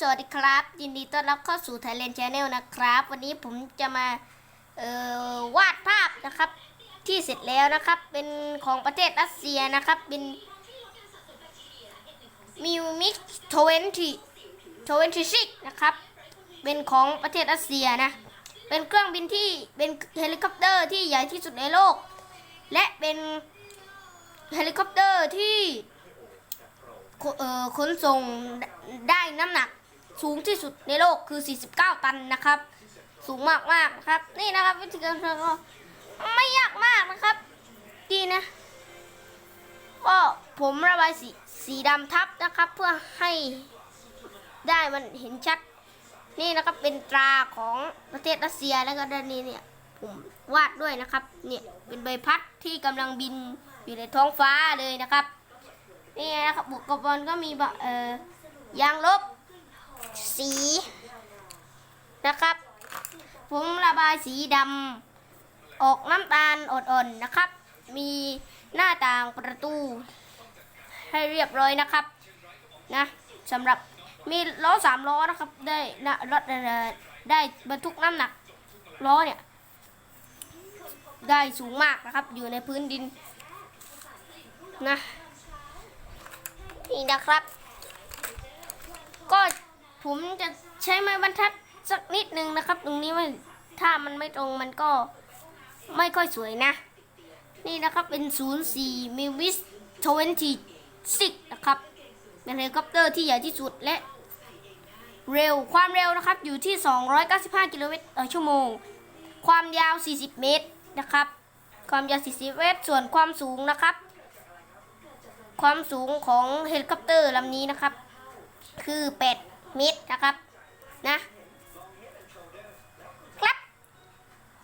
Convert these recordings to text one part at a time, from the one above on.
สวัสดีครับ ยินดีต้อนรับเข้าสู่ Thailand Channel นะครับ วันนี้ผมจะมาเอ่อวาดภาพนะครับ ที่เสร็จแล้วนะครับ เป็นของประเทศรัสเซียนะครับ เป็นมิวมิก20 26นทีซิกนะครับ เป็นของประเทศรัสเซียนะ เป็นเครื่องบินที่เป็นเฮลิคอปเตอร์ที่ใหญ่ที่สุดในโลก และเป็นเฮลิคอปเตอร์ที่ขนส่งได้น้ำหนัก สูงที่สุดในโลกคือ 49 ตันนะครับ สูงมากมากนะครับ นี่นะครับ วิธีการทำก็ไม่ยากมากนะครับ ดีนะ ก็ผมระบายสีสีดำทับนะครับ เพื่อให้ได้มันเห็นชัด นี่นะครับเป็นตราของประเทศรัสเซียแล้วก็ด้านนี้เนี่ยผมวาดด้วยนะครับ เนี่ยเป็นใบพัดที่กำลังบินอยู่ในท้องฟ้าเลยนะครับ นี่นะครับอุปกรณ์ก็มีเอ่อยางลบ สี นะครับ ผมระบายสีดำออกน้ำตาลอ่อนๆนะครับ มีหน้าต่างประตู ให้เรียบร้อยนะครับ นะสำหรับมีล้อสามล้อนะครับ ได้นะรถเอ่อได้บรรทุกน้ำหนักล้อเนี่ยได้สูงมากนะครับ อยู่ในพื้นดินนะนี่นะครับ ก็ ผมจะใช้ไม้บรรทัดสักนิดนึงนะครับ ตรงนี้มันถ้ามันไม่ตรงมันก็ไม่ค่อยสวยนะ นี่นะครับเป็น 04 m i w i s 26นะครับเป็นเฮลิคอปเตอร์ที่ใหญ่ที่สุดและเร็วความเร็วนะครับอยู่ที่ 295 กิโลเมตรต่อชั่วโมง ความยาว 40 เมตรนะครับ ความยาว 40 เมตร ส่วนความสูงนะครับ ความสูงของเฮลิคอปเตอร์ลำนี้นะครับ คือ 8 มตรนะครับ นะครับ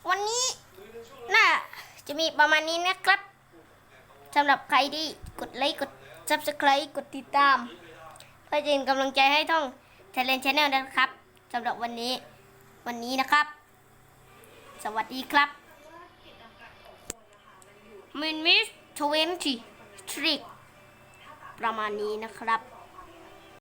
วันนี้น่าจะมีประมาณนี้นะครับสำหรับใครที่กดไลค์กด subscribe กดติดตามเพื่อเป็นกำลังใจให้ท่อง Thailand Channel นะครับสำหรับวันนี้วันนี้นะครับ สวัสดีครับมินมิส20ทริกประมาณนี้นะครับ